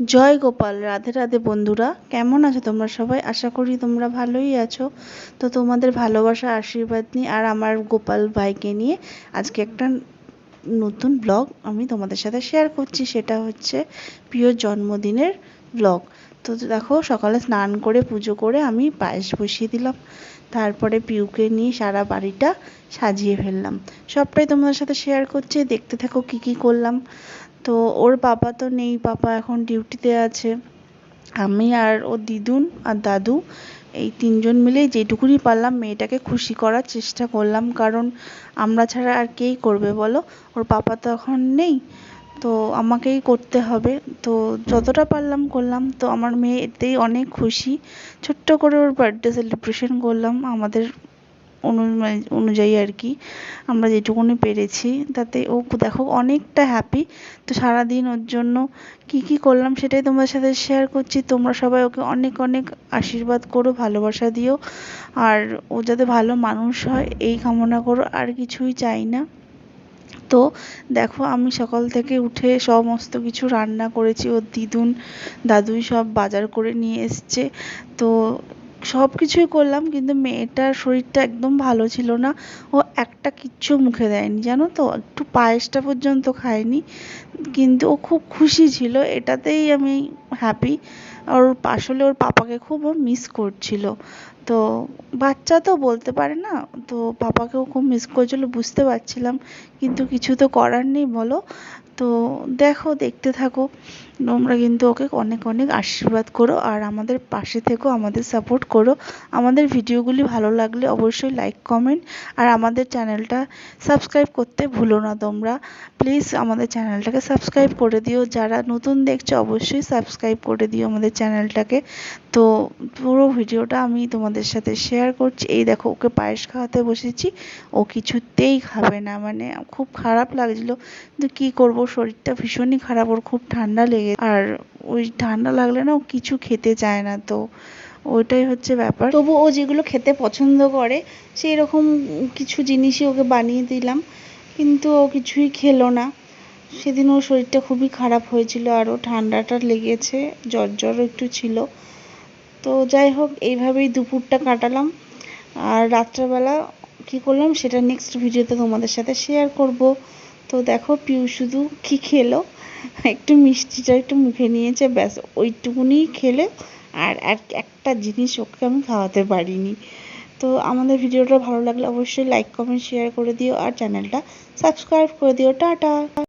জয় গোপাল, রাধে রাধে বন্ধুরা, কেমন আছো তোমরা সবাই? আশা করি তোমরা ভালোই আছো। তো তোমাদের ভালোবাসা, আশীর্বাদ নিয়ে আর আমার গোপাল ভাইকে নিয়ে আজকে একটা নতুন ব্লগ আমি তোমাদের সাথে শেয়ার করছি। সেটা হচ্ছে প্রিয় জন্মদিনের ব্লগ। তো দেখো সকালে স্নান করে পুজো করে আমি পায়েস বসিয়ে দিলাম। তারপরে পিউকে নিয়ে সারা বাড়িটা সাজিয়ে ফেললাম। সবটাই তোমাদের সাথে শেয়ার করছি, দেখতে থাকো কি কি করলাম। তো ওর বাবা তো নেই পাপা এখন ডিউটিতে আছে। আমি আর ও দিদুন আর দাদু, এই তিনজন মিলে যেটুকুনি পারলাম মেয়েটাকে খুশি করার চেষ্টা করলাম। কারণ আমরা ছাড়া আর কেই করবে বলো? ওর পাপা তো এখন নেই। তো আমাকেই করতে হবে। তো যতটা পারলাম করলাম। তো আমার মেয়ে এতেই অনেক খুশি। ছোট্ট করে ওর বার্থডে সেলিব্রেশন করলাম আমাদের মানে অনুযায়ী আর কি। আমরা যেটুকুনি পেরেছি। তাতে ও দেখো অনেকটা হ্যাপি তো সারাদিন ওর জন্য কি কি করলাম সেটাই তোমাদের সাথে শেয়ার করছি। তোমরা সবাই ওকে অনেক অনেক আশীর্বাদ করো, ভালোবাসা দিও। আর ও যাতে ভালো মানুষ হয়, এই কামনা করো। আর কিছুই চাই না। তো দেখো আমি সকাল থেকে উঠে সমস্ত কিছু রান্না করেছি। ওর দিদুন, দাদুই সব বাজার করে নিয়ে এসছে। তো সব কিছুই করলাম কিন্তু মেয়েটার শরীরটা একদম ভালো ছিল না। ও একটা কিচ্ছু মুখে দেয়নি, জানো তো? একটু পায়েসটা পর্যন্ত খায়নি। কিন্তু ও খুব খুশি ছিল। এটাতেই আমি হ্যাপি ওর আসলে ওর পাপাকে খুব ও মিস করছিল। তো বাচ্চা তো বলতে পারে না, তো পাপাকেও খুব মিস করছিল, বুঝতে পারছিলাম, কিন্তু কিছু তো করার নেই বলো। তো দেখো, দেখতে থাকো, তোমরা কিন্তু ওকে অনেক অনেক আশীর্বাদ করো, আর আমাদের পাশে থেকো, আমাদের সাপোর্ট করো। আমাদের ভিডিওগুলি ভালো লাগলে অবশ্যই লাইক কমেন্ট আর আমাদের চ্যানেলটা সাবস্ক্রাইব করতে ভুলো না তোমরা। প্লিজ আমাদের চ্যানেলটাকে সাবস্ক্রাইব করে দিও, যারা নতুন দেখছ অবশ্যই সাবস্ক্রাইব করে দিও আমাদের চ্যানেলটাকে তো পুরো ভিডিওটা আমি তোমাদের সাথে শেয়ার করছি। এই দেখো, ওকে পায়েস খাওয়াতে বসেছি। ও কিছুতেই খাবে না মানে খুব খারাপ লাগছিল। কিন্তু কী করব, শরীরটা ভীষণই খারাপ, ওর খুব ঠান্ডা লেগে আর ওই ঠান্ডা লাগলে না ও কিছু খেতে চায় না তো। ওইটাই হচ্ছে ব্যাপার। তবু ও যেগুলো খেতে পছন্দ করে সেই রকম কিছু জিনিসই ওকে বানিয়ে দিলাম। কিন্তু ও কিছুই খেলো না। সেদিন ওর শরীরটা খুবই খারাপ হয়েছিল আর ও ঠান্ডাটা লেগেছে জ্বর জ্বরও একটু ছিল। তো যাই হোক, এইভাবেই দুপুরটা কাটালাম। আর রাত্রেবেলা কী করলাম, সেটা নেক্সট ভিডিওতে তোমাদের সাথে শেয়ার করব। তো দেখো, পিউ শুধু কী খেলো? একটু মিষ্টিটা একটু মুখে নিয়েছে, ব্যাস ওইটুকুনি খেলে। আর একটা জিনিস ওকে আমি খাওয়াতে পারিনি। তো আমাদের ভিডিওটা ভালো লাগলে অবশ্যই লাইক কমেন্ট শেয়ার করে দিও। আর চ্যানেলটা সাবস্ক্রাইব করে দিও। টাটা!